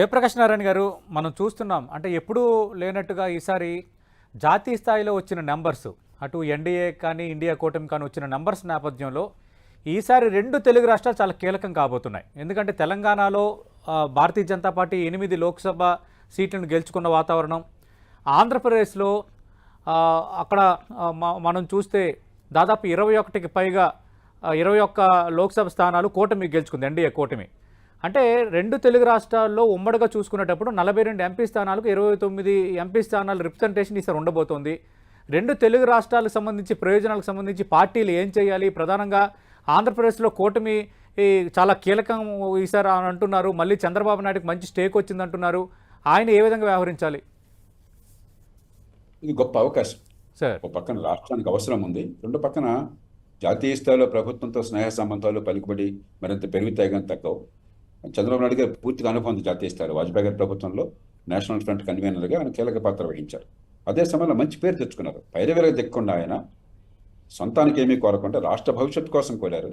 జయప్రకాష్ నారాయణ గారు మనం చూస్తున్నాం. అంటే ఎప్పుడూ లేనట్టుగా ఈసారి జాతీయ స్థాయిలో వచ్చిన నెంబర్స్ అటు ఎన్డీఏ కానీ ఇండియా కూటమి కానీ వచ్చిన నెంబర్స్ నేపథ్యంలో ఈసారి రెండు తెలుగు రాష్ట్రాలు చాలా కీలకం కాబోతున్నాయి. ఎందుకంటే తెలంగాణలో భారతీయ జనతా పార్టీ ఎనిమిది లోక్సభ సీట్లను గెలుచుకున్న వాతావరణం. ఆంధ్రప్రదేశ్లో అక్కడ మనం చూస్తే దాదాపు ఇరవై ఒకటికి పైగా ఇరవై ఒక్క లోక్సభ స్థానాలు కూటమి గెలుచుకుంది ఎన్డీఏ కూటమి. అంటే రెండు తెలుగు రాష్ట్రాల్లో ఉమ్మడిగా చూసుకునేటప్పుడు నలభై రెండు ఎంపీ స్థానాలకు ఇరవై తొమ్మిది ఎంపీ స్థానాల రిప్రజెంటేషన్ ఈసారి ఉండబోతోంది. రెండు తెలుగు రాష్ట్రాలకు సంబంధించి ప్రయోజనాలకు సంబంధించి పార్టీలు ఏం చేయాలి? ప్రధానంగా ఆంధ్రప్రదేశ్లో కూటమి చాలా కీలకం ఈసారి అని అంటున్నారు. మళ్ళీ చంద్రబాబు నాయుడుకి మంచి స్టేక్ వచ్చిందంటున్నారు ఆయన ఏ విధంగా వ్యవహరించాలి? ఇది గొప్ప అవకాశం. సార్. ఒక పక్కన రాష్ట్రానికి అవసరం ఉంది. రెండు పక్కన జాతీయ స్థాయిలో ప్రభుత్వంతో స్నేహ సంబంధాలు పలుకుబడి మరింత పెరుగుతాయి కానీ తగ్గవు. చంద్రబాబు నాయుడు గారు పూర్తిగా అనుభవం జాతీయిస్తారు వాజ్పేయి గారి ప్రభుత్వంలో నేషనల్ ఫ్రంట్ కన్వీనర్గా ఆయన కీలక పాత్ర వహించారు. అదే సమయంలో మంచి పేరు తెచ్చుకున్నారు. పైరవేలకు దిక్కుండా ఆయన సొంతానికి ఏమీ కోరకుండా రాష్ట్ర భవిష్యత్తు కోసం కోరారు.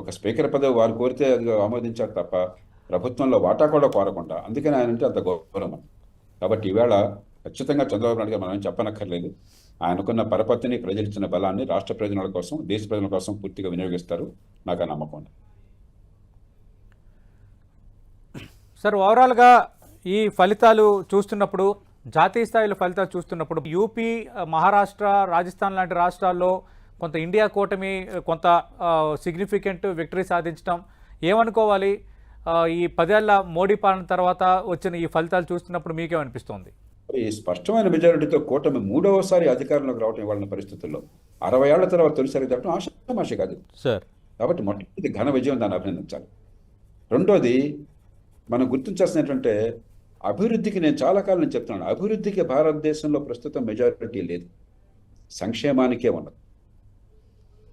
ఒక స్పీకర్ పదవి వారు కోరితే అది ఆమోదించారు తప్ప ప్రభుత్వంలో వాటా కూడా కోరకుండా అందుకని ఆయన అంటే అంత గౌరవం. కాబట్టి ఈవేళ ఖచ్చితంగా చంద్రబాబు నాయుడు గారు మనం చెప్పనక్కర్లేదు. ఆయనకున్న పరపతిని ప్రజలిచ్చిన బలాన్ని రాష్ట్ర ప్రయోజనాల కోసం దేశ ప్రజల కోసం పూర్తిగా వినియోగిస్తారు. నాకు ఆ నమ్మకం ఉంది సార్ ఓవరాల్గా ఈ ఫలితాలు చూస్తున్నప్పుడు జాతీయ స్థాయిలో ఫలితాలు చూస్తున్నప్పుడు యూపీ మహారాష్ట్ర రాజస్థాన్ లాంటి రాష్ట్రాల్లో కొంత ఇండియా కూటమి కొంత సిగ్నిఫికెంట్ విక్టరీ సాధించడం ఏమనుకోవాలి? ఈ పదేళ్ళ మోడీ పాలన తర్వాత వచ్చిన ఈ ఫలితాలు చూస్తున్నప్పుడు మీకేమనిపిస్తోంది? ఈ స్పష్టమైన మెజారిటీతో కూటమి మూడవసారి అధికారంలోకి రావడం ఇవ్వాలన్న పరిస్థితుల్లో అరవై ఏళ్ళ తర్వాత తొలిసారి తప్పడం ఆశామాష కాదు. సార్. కాబట్టి మొట్టమొదటి ఘన విజయం దాన్ని అభినందించాలి. రెండోది మనం గుర్తించాల్సినటువంటి అభివృద్ధికి నేను చాలా కాలం చెప్తున్నాను. అభివృద్ధికి భారతదేశంలో ప్రస్తుతం మెజారిటీ లేదు. సంక్షేమానికే ఉన్నది.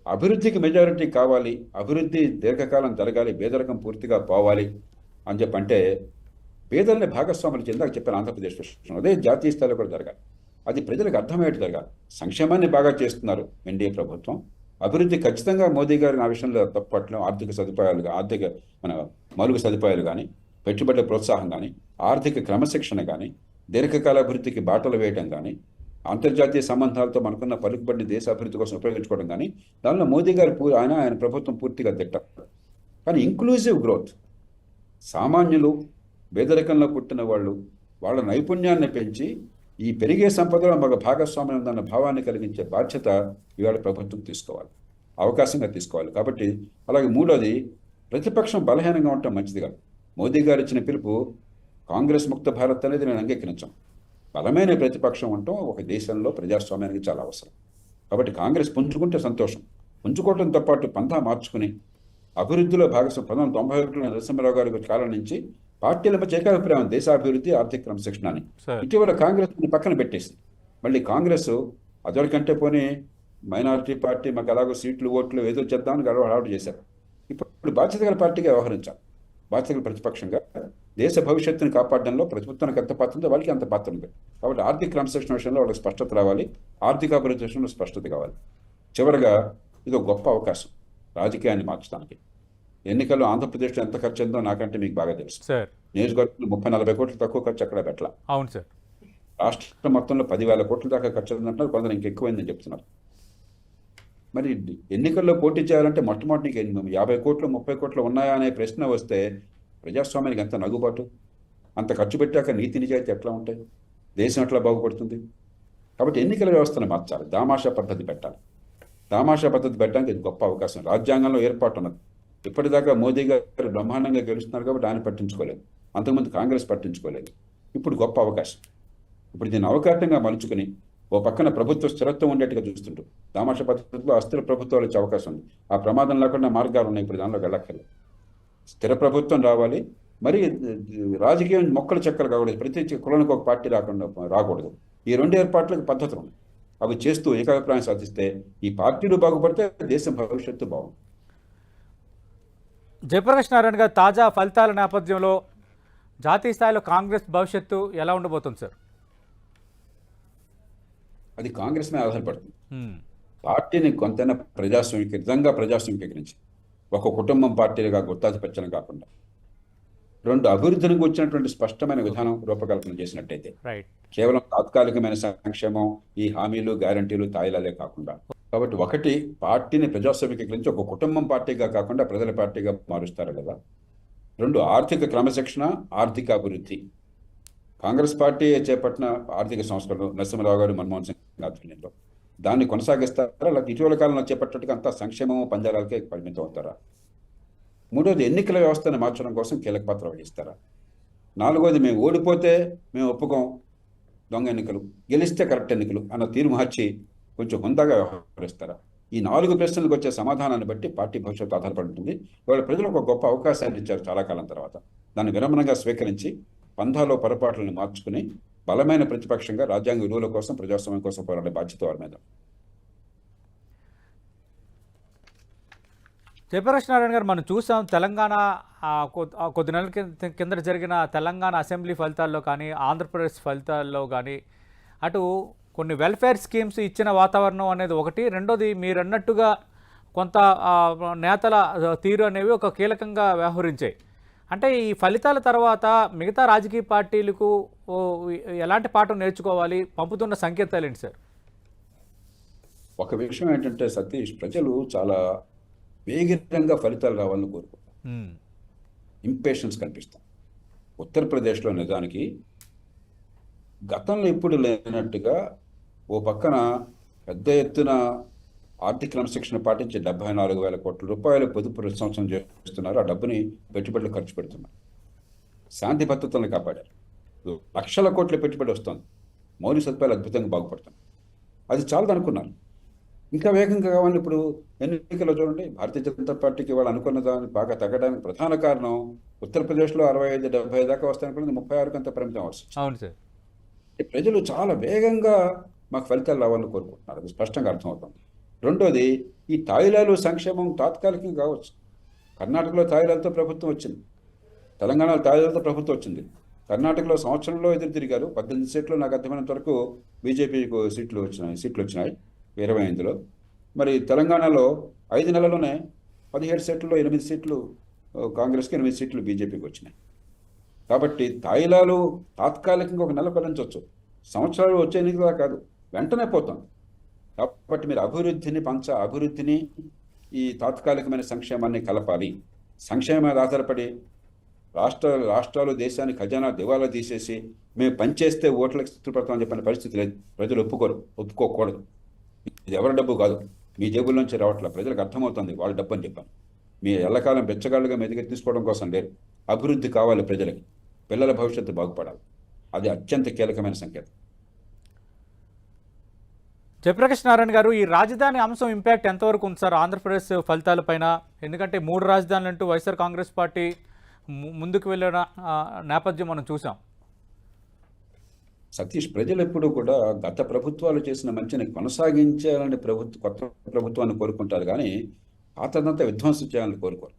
అభివృద్ధికి మెజారిటీ కావాలి అభివృద్ధి దీర్ఘకాలం జరగాలి పేదరికం పూర్తిగా పోవాలి అని చెప్పంటే పేదల్ని భాగస్వాములు చెందాక చెప్పాను ఆంధ్రప్రదేశ్ విషయంలో అదే జాతీయ స్థాయిలో కూడా జరగాలి. అది ప్రజలకు అర్థమయ్యేట్టు జరగాలి. సంక్షేమాన్ని బాగా చేస్తున్నారు ఎన్డీఏ ప్రభుత్వం. అభివృద్ధి ఖచ్చితంగా మోదీ గారి ఆ విషయంలో తప్పట్లో ఆర్థిక సదుపాయాలు ఆర్థిక మన మౌలిక సదుపాయాలు కానీ పెట్టుబడుల ప్రోత్సాహం కానీ ఆర్థిక క్రమశిక్షణ కానీ దీర్ఘకాల అభివృద్ధికి బాటలు వేయడం కానీ అంతర్జాతీయ సంబంధాలతో మనకున్న పలుకుబడిన దేశ అభివృద్ధి కోసం ఉపయోగించుకోవడం కానీ దానిలో మోదీ గారు పూ- ఆయన ఆయన ప్రభుత్వం పూర్తిగా తిట్ట. కానీ ఇంక్లూజివ్ గ్రోత్ సామాన్యులు పేదరికంలో పుట్టిన వాళ్ళు వాళ్ళ నైపుణ్యాన్ని పెంచి ఈ పెరిగే సంపదలో మాకు భాగస్వామ్యం ఉందన్న భావాన్ని కలిగించే బాధ్యత ఇవాళ ప్రభుత్వం తీసుకోవాలి. అవకాశంగా తీసుకోవాలి. కాబట్టి అలాగే మూడోది ప్రతిపక్షం బలహీనంగా ఉండటం మంచిది కాదు. మోదీ గారు ఇచ్చిన పిలుపు కాంగ్రెస్ ముక్త భారత్ అనేది నేను అంగీకరించాను. బలమైన ప్రతిపక్షం ఉండటం ఒక దేశంలో ప్రజాస్వామ్యానికి చాలా అవసరం. కాబట్టి కాంగ్రెస్ పుంజుకుంటే సంతోషం. పుంజుకోవడంతో పాటు పంథా మార్చుకుని అభివృద్ధిలో భాగస్వామి పంతొమ్మిది తొంభై ఒకటిలో నరసింహరావు గారి కాలం నుంచి పార్టీల మధ్య ఏకాభిప్రాయం దేశాభివృద్ధి ఆర్థిక క్రమశిక్షణ అని ఇటీవల కాంగ్రెస్ని పక్కన పెట్టేసి మళ్ళీ కాంగ్రెస్ అదొరికంటే పోనీ మైనారిటీ పార్టీ మాకు ఎలాగో సీట్లు ఓట్లు ఏదో చేద్దామని గడవ హడావుడు చేశారు. ఇప్పుడు బాధ్యత గల పార్టీగా వ్యవహరించాలి బాధ్యత గల ప్రతిపక్షంగా దేశ భవిష్యత్తుని కాపాడడంలో ప్రభుత్వానికి ఎంత పాత్ర ఉందో వాళ్ళకి అంత పాత్ర ఉంది. కాబట్టి ఆర్థిక క్రమశిక్షణ విషయంలో వాళ్ళకి స్పష్టత రావాలి. ఆర్థిక అభివృద్ధి విషయంలో స్పష్టత కావాలి. చివరగా ఇది ఒక గొప్ప అవకాశం రాజకీయాన్ని మార్చడానికి. ఎన్నికల్లో ఆంధ్రప్రదేశ్లో ఎంత ఖర్చు అయిందో నాకంటే మీకు బాగా తెలుసు. సార్. నియోజకవర్గంలో ముప్పై నలభై కోట్లు తక్కువ ఖర్చు అక్కడ పెట్టాల. అవును సార్. రాష్ట్రం మొత్తంలో పదివేల కోట్ల దాకా ఖర్చు అవుతుందంటున్నారు. కొందరు ఇంకెక్కువైందని చెప్తున్నారు. మరి ఎన్నికల్లో పోటీ చేయాలంటే మొట్టమొదటి నీకు ఎన్ని- యాభై కోట్లు ముప్పై కోట్లు ఉన్నాయా అనే ప్రశ్న వస్తే ప్రజాస్వామ్యానికి ఎంత నగుబాటు. అంత ఖర్చు పెట్టాక నీతి నిజాయితీ ఎట్లా ఉంటాయి? దేశం ఎట్లా బాగుపడుతుంది? కాబట్టి ఎన్నికల వ్యవస్థను మార్చాలి. దామాషా పద్ధతి పెట్టాలి. దామాషా పద్ధతి పెట్టడానికి ఇది గొప్ప అవకాశం. రాజ్యాంగంలో ఏర్పాటు ఉన్నది ఇప్పటిదాకా మోదీ గారు బ్రహ్మాండంగా గెలుస్తున్నారు కాబట్టి ఆయన పట్టించుకోలేదు. అంతకుముందు కాంగ్రెస్ పట్టించుకోలేదు. ఇప్పుడు గొప్ప అవకాశం. ఇప్పుడు దీన్ని అవకాశంగా మలుచుకుని ఓ పక్కన ప్రభుత్వ స్థిరత్వం ఉండేట్టుగా చూస్తుంటారు దామాష పద్ధతిలో అస్థిర ప్రభుత్వాలు వచ్చే అవకాశం ఉంది. ఆ ప్రమాదం లేకుండా మార్గాలు ఉన్నాయి. ఇప్పుడు దానిలో వెళ్ళక్కర్లేదు. స్థిర ప్రభుత్వం రావాలి. మరి రాజకీయం మొక్కలు చెక్కలు కాకూడదు. ప్రతి కులానికి ఒక పార్టీ రాకుండా రాకూడదు. ఈ రెండు ఏర్పాట్లకు పద్ధతులు ఉన్నాయి. అవి చేస్తూ ఏకాభిప్రాయం సాధిస్తే ఈ పార్టీలు బాగుపడితే దేశం భవిష్యత్తు బాగుంది జయప్రకాష్ నారాయణ గారు తాజా ఫలితాల నేపథ్యంలో జాతీయ స్థాయిలో కాంగ్రెస్ భవిష్యత్తు ఎలా ఉండబోతుంది సార్? అది కాంగ్రెస్ మీద ఆధారపడుతుంది. పార్టీని కొంతైనా ప్రజాస్వామిక నిజంగా ప్రజాస్వామికీకరించి ఒక కుటుంబం పార్టీలుగా గుత్తాధిపత్యం కాకుండా రెండు అభివృద్ధికి వచ్చినటువంటి స్పష్టమైన విధానం రూపకల్పన చేసినట్టయితే కేవలం తాత్కాలికమైన సంక్షేమం ఈ హామీలు గ్యారంటీలు తాయిలాలే కాకుండా కాబట్టి ఒకటి పార్టీని ప్రజాస్వామికీకరించి ఒక కుటుంబం పార్టీగా కాకుండా ప్రజల పార్టీగా మారుస్తారు కదా రెండు ఆర్థిక క్రమశిక్షణ ఆర్థిక అభివృద్ధి కాంగ్రెస్ పార్టీ చేపట్టిన ఆర్థిక సంస్కరణలు నరసింహరావు గారు మన్మోహన్ సింగ్ ఆధ్వర్యంలో దాన్ని కొనసాగిస్తారా? లేకపోతే ఇటీవల కాలంలో చేపట్టినట్టుగా అంతా సంక్షేమము పంజారాలకే పరిమితం అవుతారా? మూడోది ఎన్నికల వ్యవస్థను మార్చడం కోసం కీలక పాత్ర వహిస్తారా? నాలుగోది మేము ఓడిపోతే మేము ఒప్పుకోం. దొంగ ఎన్నికలు గెలిస్తే కరెక్ట్ ఎన్నికలు అన్న తీరు మార్చి కొంచెం హుందాగా వ్యవహరిస్తారా? ఈ నాలుగు ప్రశ్నలకు వచ్చే సమాధానాన్ని బట్టి పార్టీ భవిష్యత్తు ఆధారపడి ఉంటుంది వాళ్ళ ప్రజలకు ఒక గొప్ప అవకాశాన్ని ఇచ్చారు చాలా కాలం తర్వాత. దాన్ని విరమణగా స్వీకరించి పంధాలో పొరపాట్లను మార్చుకుని బలమైన ప్రతిపక్షంగా రాజ్యాంగ విలువల కోసం ప్రజాస్వామ్యం కోసం పోరాడే బాధ్యత వారి మీద. జయప్రకాష్ నారాయణ గారు మనం చూసాం తెలంగాణ కొద్ది నెలల కింద కిందట జరిగిన తెలంగాణ అసెంబ్లీ ఫలితాల్లో కానీ ఆంధ్రప్రదేశ్ ఫలితాల్లో కానీ అటు కొన్ని వెల్ఫేర్ స్కీమ్స్ ఇచ్చిన వాతావరణం అనేది ఒకటి. రెండోది మీరు అన్నట్టుగా కొంత నేతల తీరు అనేవి ఒక కీలకంగా వ్యవహరించాయి. అంటే ఈ ఫలితాల తర్వాత మిగతా రాజకీయ పార్టీలకు ఎలాంటి పాఠం నేర్చుకోవాలి? పంపుతున్న సంకేతాలు ఏంటి సార్? ఒక విషయం ఏంటంటే సతీష్ ప్రజలు చాలా వేగంగా ఫలితాలు రావాలని కోరుకుంటారు. ఇంపేషన్స్ కనిపిస్తాం ఉత్తరప్రదేశ్లో నిజానికి గతంలో ఇప్పుడు లేనట్టుగా ఓ పక్కన పెద్ద ఎత్తున ఆర్థిక క్రమశిక్షణ పాటించి డెబ్బై నాలుగు వేల కోట్ల రూపాయలు పొదుపు ప్రతి సంవత్సరం చేస్తున్నారు. ఆ డబ్బుని పెట్టుబడులు ఖర్చు పెడుతున్నారు. శాంతి భద్రతలను కాపాడారు. లక్షల కోట్ల పెట్టుబడి వస్తుంది. మౌలిక సదుపాయాలు అద్భుతంగా బాగుపడుతుంది అది చాలదు అనుకున్నారు ఇంకా వేగంగా కావాలని ఇప్పుడు ఎన్నికల్లో చూడండి భారతీయ జనతా పార్టీకి వాళ్ళు అనుకున్న దాన్ని బాగా తగ్గడానికి ప్రధాన కారణం ఉత్తరప్రదేశ్లో అరవై ఐదు డెబ్బై దాకా వస్తాయనుకున్నది ముప్పై ఆరుకి అంత పరిమితం అవసరం ప్రజలు చాలా వేగంగా మాకు ఫలితాలు రావాలని కోరుకుంటున్నారు. అది స్పష్టంగా అర్థమవుతుంది. రెండోది ఈ తాయిలాలు సంక్షేమం తాత్కాలికం కావచ్చు. కర్ణాటకలో తాయిలాలతో ప్రభుత్వం వచ్చింది. తెలంగాణలో తాయిలాలతో ప్రభుత్వం వచ్చింది. కర్ణాటకలో సంవత్సరంలో ఎదురు తిరిగారు. పద్దెనిమిది సీట్లు నాకు అర్థమైనంత వరకు బీజేపీకి సీట్లు వచ్చినాయి సీట్లు వచ్చినాయి ఇరవై ఐదులో. మరి తెలంగాణలో ఐదు నెలలోనే పదిహేడు సీట్లలో ఎనిమిది సీట్లు కాంగ్రెస్కి ఎనిమిది సీట్లు బీజేపీకి వచ్చినాయి. కాబట్టి తాయిలాలు తాత్కాలికంగా ఒక నెల పెంచవచ్చు సంవత్సరాలు వచ్చే ఎన్నికలా కాదు వెంటనే పోతాం. కాబట్టి మీరు అభివృద్ధిని పంచ అభివృద్ధిని ఈ తాత్కాలికమైన సంక్షేమాన్ని కలపాలి. సంక్షేమం మీద ఆధారపడి రాష్ట్ర రాష్ట్రాలు దేశాన్ని ఖజానా దివాలా తీసేసి మేము పనిచేస్తే ఓట్లకు స్థితిపడతామని చెప్పిన పరిస్థితి లేదు. ప్రజలు ఒప్పుకోరు ఒప్పుకోకూడదు. ఇది ఎవరి డబ్బు కాదు. మీ జేబుల్లోంచి రావట్లే. ప్రజలకు అర్థమవుతుంది వాళ్ళ డబ్బు అని చెప్పాను మీ ఎల్లకాలం బెచ్చగాళ్ళుగా మీ దగ్గర తీసుకోవడం కోసం లేరు. అభివృద్ధి కావాలి ప్రజలకి. పిల్లల భవిష్యత్తు బాగుపడాలి. అది అత్యంత కీలకమైన సంకేతం. జయప్రకాష్ నారాయణ గారు ఈ రాజధాని అంశం ఇంపాక్ట్ ఎంతవరకు ఉంది సార్? ఆంధ్రప్రదేశ్ ఫలితాలపైన? ఎందుకంటే మూడు రాజధానులు అంటూ వైఎస్ఆర్ కాంగ్రెస్ పార్టీ ముందుకు వెళ్ళిన నేపథ్యం మనం చూసాం. సతీష్ ప్రజలు ఎప్పుడూ కూడా గత ప్రభుత్వాలు చేసిన మంచిని కొనసాగించాలని ప్రభుత్వ కొత్త ప్రభుత్వాన్ని కోరుకుంటారు కానీ పాతదంతా విధ్వంసం చేయాలని కోరుకోరు.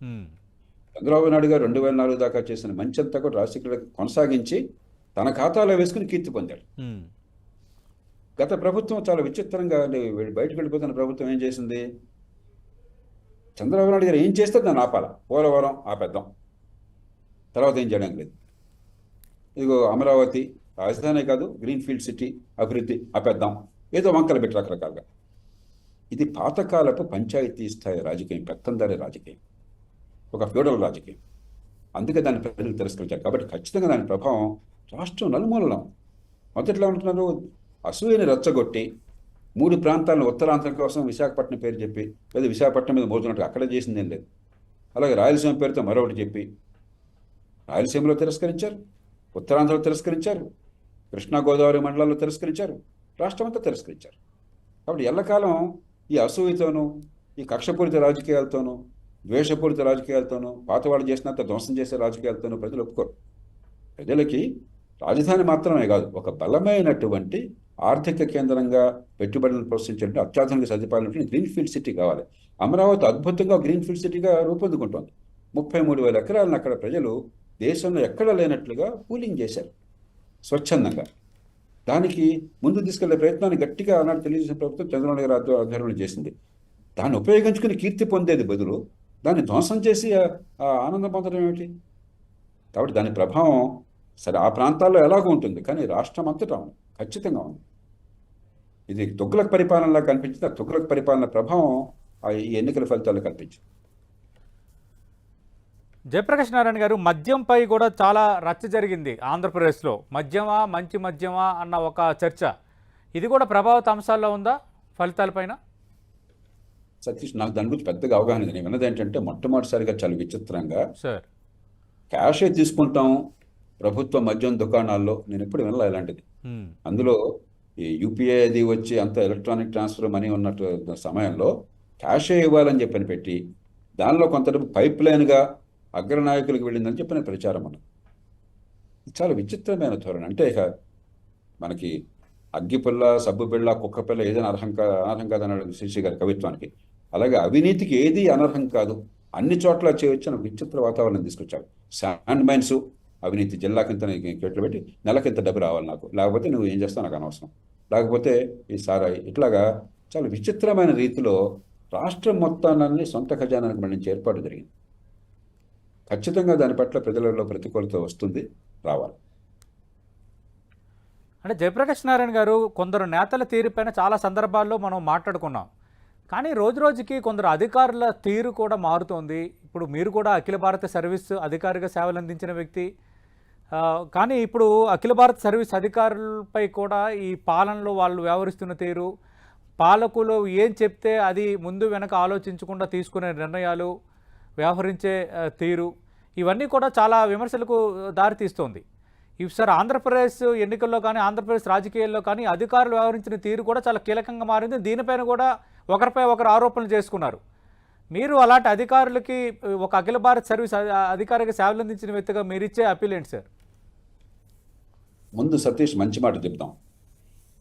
చంద్రబాబు నాయుడు గారు రెండు వేల నాలుగు దాకా చేసిన మంచి అంతా కూడా రాజశేఖర కొనసాగించి తన ఖాతాలో వేసుకుని కీర్తి పొందాడు. గత ప్రభుత్వం చాలా విచిత్రంగా వీళ్ళు బయటకు వెళ్ళిపోతున్న ప్రభుత్వం ఏం చేసింది? చంద్రబాబు నాయుడు గారు ఏం చేస్తే దాన్ని ఆపాల. పోలవరం ఆపేద్దాం. తర్వాత ఏం చేయడం లేదు. ఇదిగో అమరావతి రాజధాని కాదు గ్రీన్ఫీల్డ్ సిటీ అభివృద్ధి ఆపేద్దాం. ఏదో వంకలు పెట్టి రకరకాలుగా. ఇది పాతకాలపు పంచాయతీ స్థాయి రాజకీయం పెత్తందారి రాజకీయం. ఒక ఫ్యూడల్ రాజకీయం. అందుకే దాన్ని ప్రజలు తిరస్కరించారు. కాబట్టి ఖచ్చితంగా దాని ప్రభావం రాష్ట్రం నలుమూలలో. మొదట్లో ఉంటున్నారు అసూయని రెచ్చగొట్టి మూడు ప్రాంతాలను ఉత్తరాంధ్రం కోసం విశాఖపట్నం పేరు చెప్పి లేదా విశాఖపట్నం మీద మోతున్నట్టు అక్కడ చేసింది ఏం లేదు. అలాగే రాయలసీమ పేరుతో మరొకటి చెప్పి రాయలసీమలో తిరస్కరించారు ఉత్తరాంధ్రలో తిరస్కరించారు కృష్ణా గోదావరి మండలాల్లో తిరస్కరించారు రాష్ట్రం అంతా తిరస్కరించారు. కాబట్టి ఎల్లకాలం ఈ అసూయతోనూ ఈ కక్షపూరిత రాజకీయాలతోనూ ద్వేషపూరిత రాజకీయాలతోనూ పాత వాళ్ళు చేసినంత ధ్వంసం చేసే రాజకీయాలతోనూ ప్రజలు ఒప్పుకోరు. ప్రజలకి రాజధాని మాత్రమే కాదు ఒక బలమైనటువంటి ఆర్థిక కేంద్రంగా పెట్టుబడులను ప్రోత్సహించండి అత్యాధునిక సదుపాయాలు గ్రీన్ ఫీల్డ్ సిటీ కావాలి. అమరావతి అద్భుతంగా గ్రీన్ ఫీల్డ్ సిటీగా రూపొందుకుంటోంది. ముప్పై మూడు వేల ఎకరాలను అక్కడ ప్రజలు దేశంలో ఎక్కడ లేనట్లుగా పూలింగ్ చేశారు. స్వచ్ఛందంగా. దానికి ముందు తీసుకెళ్ళే ప్రయత్నాన్ని గట్టిగా ఆనాడు తెలుగుదేశం ప్రభుత్వం చంద్రబాబు గారు ఆధ్వర్యంలో చేసింది. దాన్ని ఉపయోగించుకుని కీర్తి పొందేది బదులు దాన్ని ధ్వంసం చేసి ఆనందం పొందడం ఏమిటి? కాబట్టి దాని ప్రభావం సరే ఆ ప్రాంతాల్లో ఎలాగో ఉంటుంది కానీ రాష్ట్రం అంతటా ఉంది. ఖచ్చితంగా ఉంది. ఇది తుగ్లక్ పరిపాలనలా కనిపించింది. ఆ తుగ్లక్ పరిపాలన ప్రభావం ఈ ఎన్నికల ఫలితాల్లో కనిపించింది. జయప్రకాష్ నారాయణ గారు మద్యంపై కూడా చాలా రచ్చ జరిగింది ఆంధ్రప్రదేశ్లో. మద్యమా మంచి మద్యమా అన్న ఒక చర్చ. ఇది కూడా ప్రభావిత అంశాల్లో ఉందా ఫలితాలపైన? సతీష్ నాకు దాని గురించి పెద్దగా అవగాహన నేను విన్నది ఏంటంటే మొట్టమొదటిసారిగా చాలా విచిత్రంగా సార్. క్యాషే తీసుకుంటాం ప్రభుత్వ మద్యం దుకాణాల్లో నేను ఎప్పుడు వినలే ఇలాంటిది. అందులో ఈ యూపీఐ అది వచ్చి అంత ఎలక్ట్రానిక్ ట్రాన్స్ఫర్ మనీ ఉన్నట్టు సమయంలో క్యాషే ఇవ్వాలని చెప్పని పెట్టి దానిలో కొంత డబ్బు పైప్ లైన్గా అగ్రనాయకులకు వెళ్ళిందని చెప్పిన ప్రచారం అన్నది. చాలా విచిత్రమైన ధోరణి. అంటే ఇక మనకి అగ్గిపుల్ల కుక్క పిల్ల ఏదైనా అర్హం కా అనర్హం కాదన్నాడు శశి గారి కవిత్వానికి. అలాగే అవినీతికి ఏది అనర్హం కాదు. అన్ని చోట్ల చేయొచ్చు విచిత్ర వాతావరణం తీసుకొచ్చారు. శాండ్ మైన్స్ అవినీతి జిల్లాకింత కేట్లు పెట్టి నెలకింత డబ్బు రావాలి నాకు. లేకపోతే నువ్వు ఏం చేస్తావు నాకు అనవసరం. లేకపోతే ఈ సారాయి ఇట్లాగా చాలా విచిత్రమైన రీతిలో రాష్ట్రం మొత్తాన్ని సొంత ఖజానానికి మళ్ళించే ఏర్పాటు జరిగింది. ఖచ్చితంగా దాని పట్ల ప్రజలలో ప్రతికూలత వస్తుంది రావాలి. అంటే జయప్రకాష్ నారాయణ గారు కొందరు నేతల తీరుపైన చాలా సందర్భాల్లో మనం మాట్లాడుకున్నాం. కానీ రోజు రోజుకి కొందరు అధికారుల తీరు కూడా మారుతోంది. ఇప్పుడు మీరు కూడా అఖిల భారత సర్వీస్ అధికారిగా సేవలు అందించిన వ్యక్తి. కానీ ఇప్పుడు అఖిల భారత సర్వీస్ అధికారులపై కూడా ఈ పాలనలో వాళ్ళు వ్యవహరిస్తున్న తీరు పాలకులు ఏం చెప్తే అది ముందు వెనక ఆలోచించకుండా తీసుకునే నిర్ణయాలు వ్యవహరించే తీరు. ఇవన్నీ కూడా చాలా విమర్శలకు దారితీస్తోంది ఇవి సార్ ఆంధ్రప్రదేశ్ ఎన్నికల్లో కానీ ఆంధ్రప్రదేశ్ రాజకీయాల్లో కానీ అధికారులు వ్యవహరించిన తీరు కూడా చాలా కీలకంగా మారింది. దీనిపైన కూడా ఒకరిపై ఒకరు ఆరోపణలు చేసుకున్నారు. మీరు అలాంటి అధికారులకి ఒక అఖిల భారత్ సర్వీస్ అధికారికి అధికారిగా సేవలు అందించిన వ్యక్తిగా మీరిచ్చే అప్పీల్ ఏంటి సార్? ముందు సతీష్ మంచి మాట చెప్తాం.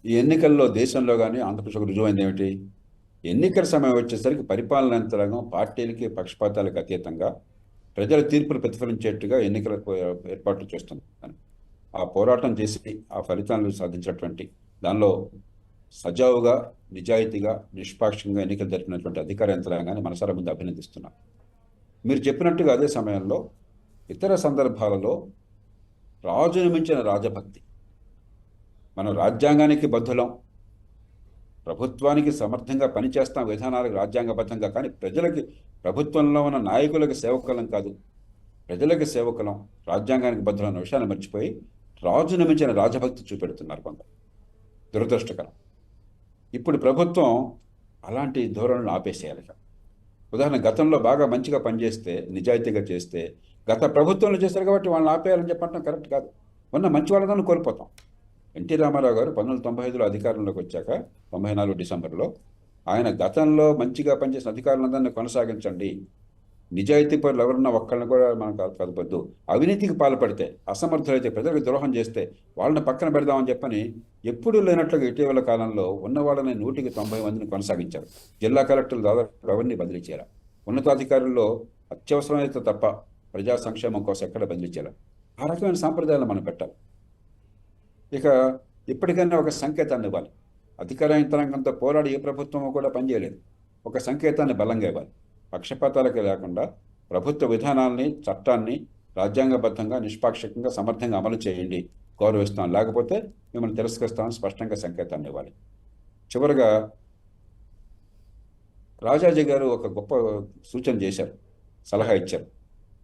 ఈ ఎన్నికల్లో దేశంలో కానీ ఆంధ్రప్రదేశ్కు రుజువైంది ఏమిటి? ఎన్నికల సమయం వచ్చేసరికి పరిపాలన యంత్రాంగం పార్టీలకి పక్షపాతాలకు అతీతంగా ప్రజల తీర్పులు ప్రతిఫలించేట్టుగా ఎన్నికల ఏర్పాట్లు చేస్తుంది. ఆ పోరాటం చేసి ఆ ఫలితాలను సాధించినటువంటి దానిలో సజావుగా నిజాయితీగా నిష్పాక్షంగా ఎన్నికలు జరిపినటువంటి అధికార యంత్రాంగాన్ని మనసారా ముందు అభినందిస్తున్నాం. మీరు చెప్పినట్టుగా అదే సమయంలో ఇతర సందర్భాలలో రాజును మించిన రాజభక్తి. మనం రాజ్యాంగానికి బద్ధులం. ప్రభుత్వానికి సమర్థంగా పనిచేస్తాం విధానాలకు రాజ్యాంగబద్ధంగా కానీ ప్రజలకి ప్రభుత్వంలో ఉన్న నాయకులకు సేవకులం కాదు. ప్రజలకు సేవకులం రాజ్యాంగానికి బద్ధులన్న విషయాన్ని మర్చిపోయి రాజును మించిన రాజభక్తి చూపెడుతున్నారు కొంత దురదృష్టకరం. ఇప్పుడు ప్రభుత్వం అలాంటి ధోరణులు ఆపేసేయాలి ఉదాహరణ గతంలో బాగా మంచిగా పనిచేస్తే నిజాయితీగా చేస్తే గత ప్రభుత్వంలో చేశారు కాబట్టి వాళ్ళని ఆపేయాలని చెప్పడం కరెక్ట్ కాదు. ఉన్న మంచి వాళ్ళని కోల్పోతాం. ఎన్టీ రామారావు గారు పంతొమ్మిది తొంభై ఐదులో అధికారంలోకి వచ్చాక తొంభై నాలుగు డిసెంబర్లో ఆయన గతంలో మంచిగా పనిచేసిన అధికారులందరినీ కొనసాగించండి. నిజాయితీ పనులు ఎవరన్నా ఒక్కళ్ళని కూడా మనం కల- అవినీతికి పాల్పడితే అసమర్థులైతే ప్రజలకు ద్రోహం చేస్తే వాళ్ళని పక్కన పెడదామని చెప్పని ఎప్పుడూ లేనట్లుగా ఇటీవల కాలంలో ఉన్న వాళ్ళని నూటికి తొంభై మందిని కొనసాగించారు. జిల్లా కలెక్టర్లు దాదాపు ఎవరిని బదిలీ చేయాలి. ఉన్నతాధికారుల్లో అత్యవసరమైతే తప్ప ప్రజా సంక్షేమం కోసం ఎక్కడ బదిలీ ఆ రకమైన సాంప్రదాయాలు మనం పెట్టాలి. ఇక ఇప్పటికైనా ఒక సంకేతాన్ని ఇవ్వాలి. అధికార యంత్రాంగంతో పోరాడి ఏ ప్రభుత్వం కూడా పనిచేయలేదు. ఒక సంకేతాన్ని బలంగా ఇవ్వాలి. పక్షపాతాలకి లేకుండా ప్రభుత్వ విధానాల్ని చట్టాన్ని రాజ్యాంగబద్ధంగా నిష్పాక్షికంగా సమర్థంగా అమలు చేయండి. గౌరవిస్తాం లేకపోతే మిమ్మల్ని తిరస్కరిస్తామని స్పష్టంగా సంకేతాన్ని ఇవ్వాలి. చివరగా రాజాజీ గారు ఒక గొప్ప సూచన చేశారు. సలహా ఇచ్చారు.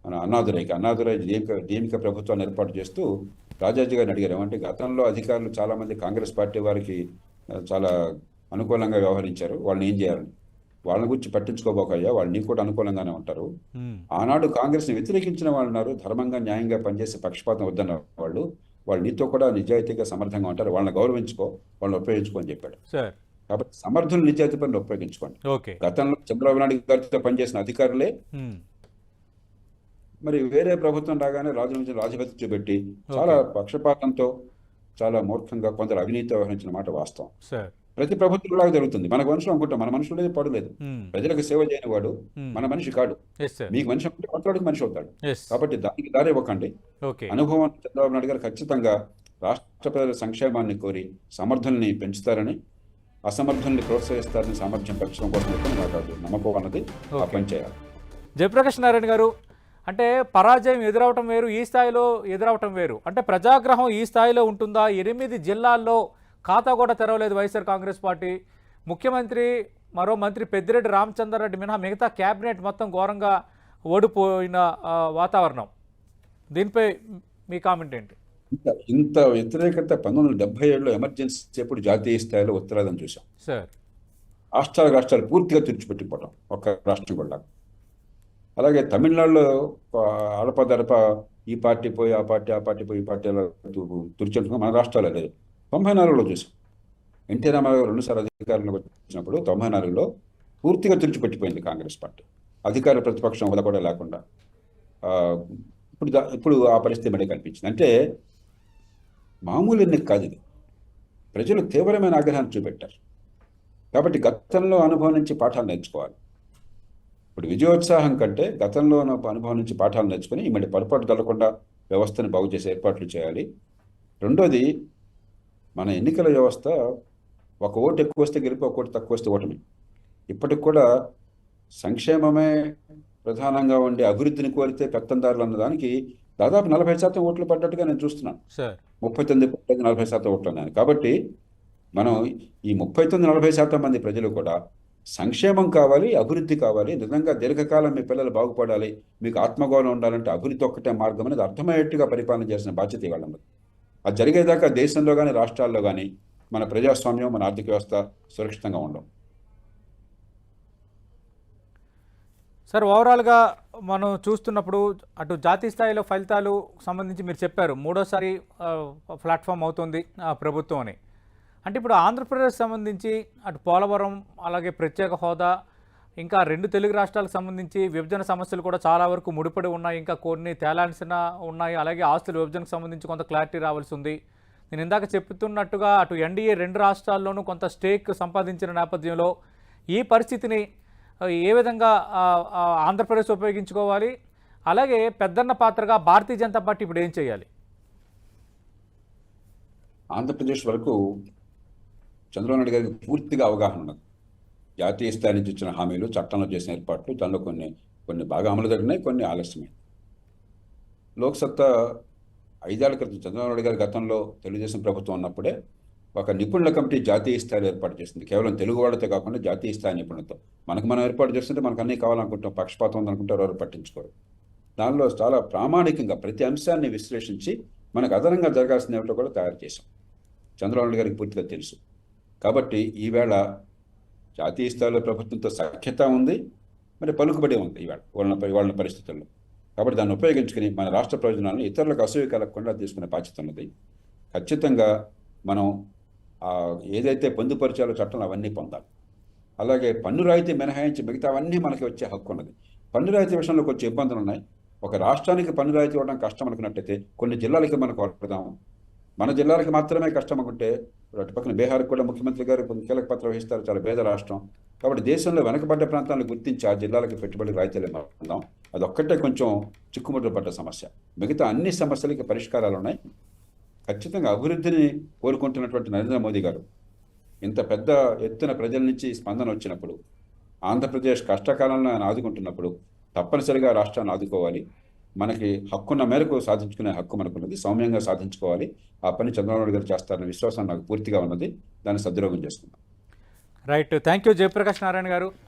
మన అన్నాదురైకి అన్నాదురై దీమిక దీమిక ప్రభుత్వాన్ని ఏర్పాటు చేస్తూ రాజాజీ గారిని అడిగారు. ఏమంటే గతంలో అధికారులు చాలామంది కాంగ్రెస్ పార్టీ వారికి చాలా అనుకూలంగా వ్యవహరించారు. వాళ్ళని ఏం చేయాలని వాళ్ళని గురించి పట్టించుకోబోకయ్యా వాళ్ళు నీకు కూడా అనుకూలంగానే ఉంటారు. ఆనాడు కాంగ్రెస్ని వ్యతిరేకించిన వాళ్ళు ఉన్నారు. ధర్మంగా న్యాయంగా పనిచేసి పక్షపాతం వద్దన్న వాళ్ళు. వాళ్ళు నీతో కూడా నిజాయితీగా సమర్థంగా ఉంటారు. వాళ్ళని గౌరవించుకో వాళ్ళని ఉపయోగించుకో అని చెప్పాడు. కాబట్టి సమర్థులు నిజాయితీ పనులు ఉపయోగించుకోండి. గతంలో చంద్రబాబు నాయుడు గారితో పనిచేసిన అధికారులే మరి వేరే ప్రభుత్వం రాగానే రాజు నుంచి రాజభక్తి చూపెట్టి చాలా పక్షపాతంతో చాలా మూర్ఖంగా కొందరు అవినీతి వ్యవహరించిన మాట వాస్తవం. ప్రతి ప్రభుత్వం లాగా జరుగుతుంది. మన మనుషులు అనుకుంటాం మన మనుషులు లేదు పడలేదు ప్రజలకు సేవ చేయని వాడు మన మనిషి కాడు. మీకు మనిషి అనుకుంటే కొత్తవాడికి మనిషి అవుతాడు. కాబట్టి దానికి దారి ఇవ్వకండి. అనుభవం చంద్రబాబు నాయుడు గారు ఖచ్చితంగా రాష్ట్ర ప్రజల సంక్షేమాన్ని కోరి సమర్థుల్ని పెంచుతారని అసమర్థుల్ని ప్రోత్సహిస్తారని సామర్థ్యం పెంచడం కోసం మాట్లాడుతూ నమ్మకం అన్నది ఆ ఓకే. పని చేయాలి. జయప్రకాష్ నారాయణ గారు అంటే పరాజయం ఎదురవటం వేరు ఈ స్థాయిలో ఎదురవటం వేరు. అంటే ప్రజాగ్రహం ఈ స్థాయిలో ఉంటుందా? ఎనిమిది జిల్లాల్లో ఖాతా కూడా తెరవలేదు వైఎస్ఆర్ కాంగ్రెస్ పార్టీ. ముఖ్యమంత్రి మరో మంత్రి పెద్దిరెడ్డి రామచంద్రారెడ్డి మినహా మిగతా క్యాబినెట్ మొత్తం ఘోరంగా ఓడిపోయిన వాతావరణం. దీనిపై మీ కామెంట్ ఏంటి? ఇంత ఇంత వ్యతిరేకత పంతొమ్మిది వందల డెబ్బై ఏడులో ఎమర్జెన్సీ అప్పుడు జాతీయ స్థాయిలో ఉత్తరాదని చూసాం సార్. రాష్ట్రాలు రాష్ట్రాలు పూర్తిగా తుడిచిపెట్టిపోవటం ఒక్క రాష్ట్రం కూడా. అలాగే తమిళనాడులో అడపదడప ఈ పార్టీ పోయి ఆ పార్టీ ఆ పార్టీ పోయి ఈ పార్టీ అలా మన రాష్ట్రాలు లేదు తొంభై నాలుగులో చూసాం. ఎన్టీ రామారావు రెండుసార్లు అధికారంలోకి వచ్చినప్పుడు తొంభై నాలుగులో పూర్తిగా తుడిచిపెట్టిపోయింది కాంగ్రెస్ పార్టీ. అధికార ప్రతిపక్షం హోదా కూడా లేకుండా. ఇప్పుడు దా- ఇప్పుడు ఆ పరిస్థితి మళ్ళీ కనిపించింది. అంటే మామూలు ఎన్నిక కాదు ఇది. ప్రజలు తీవ్రమైన ఆగ్రహాన్ని చూపెట్టారు. కాబట్టి గతంలో అనుభవం నుంచి పాఠాలు నేర్చుకోవాలి. ఇప్పుడు విజయోత్సాహం కంటే గతంలో ఉన్న అనుభవం నుంచి పాఠాలు నేర్చుకుని మళ్ళీ పొరపాటు తగ్గకుండా వ్యవస్థను బాగు చేసే ఏర్పాట్లు చేయాలి. రెండోది మన ఎన్నికల వ్యవస్థ ఒక ఓటు ఎక్కువ వస్తే గెలిపి ఒక ఓటు తక్కువ వస్తే ఓటమి. ఇప్పటికి కూడా సంక్షేమమే ప్రధానంగా ఉండే అభివృద్ధిని కోరితే పెత్తందారులు అన్నదానికి దాదాపు నలభై శాతం ఓట్లు పడ్డట్టుగా నేను చూస్తున్నాను. సార్. ముప్పై తొమ్మిది పద్దెనిమిది నలభై శాతం ఓట్లు ఉన్నాయి కాబట్టి మనం ఈ ముప్పై తొమ్మిది నలభై శాతం మంది ప్రజలు కూడా సంక్షేమం కావాలి అభివృద్ధి కావాలి. నిజంగా దీర్ఘకాలం మీ పిల్లలు బాగుపడాలి. మీకు ఆత్మగౌరవం ఉండాలంటే అభివృద్ధి ఒక్కటే మార్గం అనేది అర్థమయ్యేట్టుగా పరిపాలన చేసిన బాధ్యత ఇవాళ అది జరిగేదాకా దేశంలో కానీ రాష్ట్రాల్లో కానీ మన ప్రజాస్వామ్యం మన ఆర్థిక వ్యవస్థ సురక్షితంగా ఉండవు. సార్ ఓవరాల్గా మనం చూస్తున్నప్పుడు అటు జాతీయ స్థాయిలో ఫలితాలు సంబంధించి మీరు చెప్పారు. మూడోసారి ప్లాట్ఫామ్ అవుతుంది ఆ, ప్రభుత్వం అని. అంటే ఇప్పుడు ఆంధ్రప్రదేశ్ సంబంధించి అటు పోలవరం అలాగే ప్రత్యేక హోదా ఇంకా రెండు తెలుగు రాష్ట్రాలకు సంబంధించి విభజన సమస్యలు కూడా చాలా వరకు ముడిపడి ఉన్నాయి. ఇంకా కొన్ని తేలాల్సిన ఉన్నాయి. అలాగే ఆస్తుల విభజనకు సంబంధించి కొంత క్లారిటీ రావాల్సి ఉంది. నేను ఇందాక చెప్తున్నట్టుగా అటు ఎన్డీఏ రెండు రాష్ట్రాల్లోనూ కొంత స్టేక్ సంపాదించిన నేపథ్యంలో ఈ పరిస్థితిని ఏ విధంగా ఆంధ్రప్రదేశ్ ఉపయోగించుకోవాలి? అలాగే పెద్దన్న పాత్రగా భారతీయ జనతా పార్టీ ఇప్పుడు ఏం చేయాలి? ఆంధ్రప్రదేశ్ వరకు చంద్రబాబు నాయుడు గారికి పూర్తిగా అవగాహన ఉన్నది. జాతీయ స్థాయి నుంచి ఇచ్చిన హామీలు చట్టంలో చేసిన ఏర్పాట్లు దానిలో కొన్ని కొన్ని బాగా అమలు జరిగినాయి కొన్ని ఆలస్యమైంది లోక్సత్తా ఐదేళ్ళ క్రితం చంద్రబాబు నాయుడు గారి గతంలో తెలుగుదేశం ప్రభుత్వం ఉన్నప్పుడే ఒక నిపుణుల కమిటీ జాతీయ స్థాయిలో ఏర్పాటు చేసింది. కేవలం తెలుగు వాళ్ళతో కాకుండా జాతీయ స్థాయి నిపుణులతో. మనకు మనం ఏర్పాటు చేస్తుంటే మనకు అన్నీ కావాలనుకుంటాం పక్షపాతం ఉందనుకుంటే ఎవరు పట్టించుకోరు. దానిలో చాలా ప్రామాణికంగా ప్రతి అంశాన్ని విశ్లేషించి మనకు అదనంగా జరగాల్సిన ఏమిటో కూడా తయారు చేశాం. చంద్రబాబు గారికి పూర్తిగా తెలుసు. కాబట్టి ఈవేళ జాతీయ స్థాయిలో ప్రభుత్వంతో సఖ్యత ఉంది మరి పలుకుబడి ఉంది ఈవేళ వాళ్ళ వాళ్ళ పరిస్థితుల్లో. కాబట్టి దాన్ని ఉపయోగించుకుని మన రాష్ట్ర ప్రయోజనాలను ఇతరులకు అసూయ కలగకుండా తీసుకునే బాధ్యత ఉన్నది. ఖచ్చితంగా మనం ఏదైతే పొందుపరిచాలో చట్టం అవన్నీ పొందాలి. అలాగే పన్ను రాయితీ మినహాయించి మిగతావన్నీ మనకి వచ్చే హక్కు ఉన్నది. పన్ను రాయితీ విషయంలో కొంచెం ఇబ్బందులు ఉన్నాయి. ఒక రాష్ట్రానికి పన్ను రాయితీ ఇవ్వడం కష్టం అనుకున్నట్టయితే కొన్ని జిల్లాలకి మనకు వరదాం మన జిల్లాలకు మాత్రమే కష్టం అనుకుంటే అటు పక్కన బీహార్కి కూడా ముఖ్యమంత్రి గారు కీలక పాత్ర వహిస్తారు. చాలా పేద రాష్ట్రం. కాబట్టి దేశంలో వెనకబడ్డ ప్రాంతాలను గుర్తించి ఆ జిల్లాలకు పెట్టుబడి రాయితీలు అది అదొక్కటే కొంచెం చిక్కుముట్టు పడ్డ సమస్య. మిగతా అన్ని సమస్యలకి పరిష్కారాలు ఉన్నాయి. ఖచ్చితంగా అభివృద్ధిని కోరుకుంటున్నటువంటి నరేంద్ర మోదీ గారు ఇంత పెద్ద ఎత్తున ప్రజల నుంచి స్పందన వచ్చినప్పుడు ఆంధ్రప్రదేశ్ కష్టకాలంలో ఆయన ఆదుకుంటున్నప్పుడు తప్పనిసరిగా రాష్ట్రాన్ని ఆదుకోవాలి. మనకి హక్కున్న మేరకు సాధించుకునే హక్కు మనకున్నది. సౌమ్యంగా సాధించుకోవాలి. ఆ పని చంద్రబాబు గారు చేస్తారన్న విశ్వాసం నాకు పూర్తిగా ఉన్నది. దాన్ని సద్వినియోగం చేసుకుందాం. Right. Thank you Jayaprakash Narayan garu.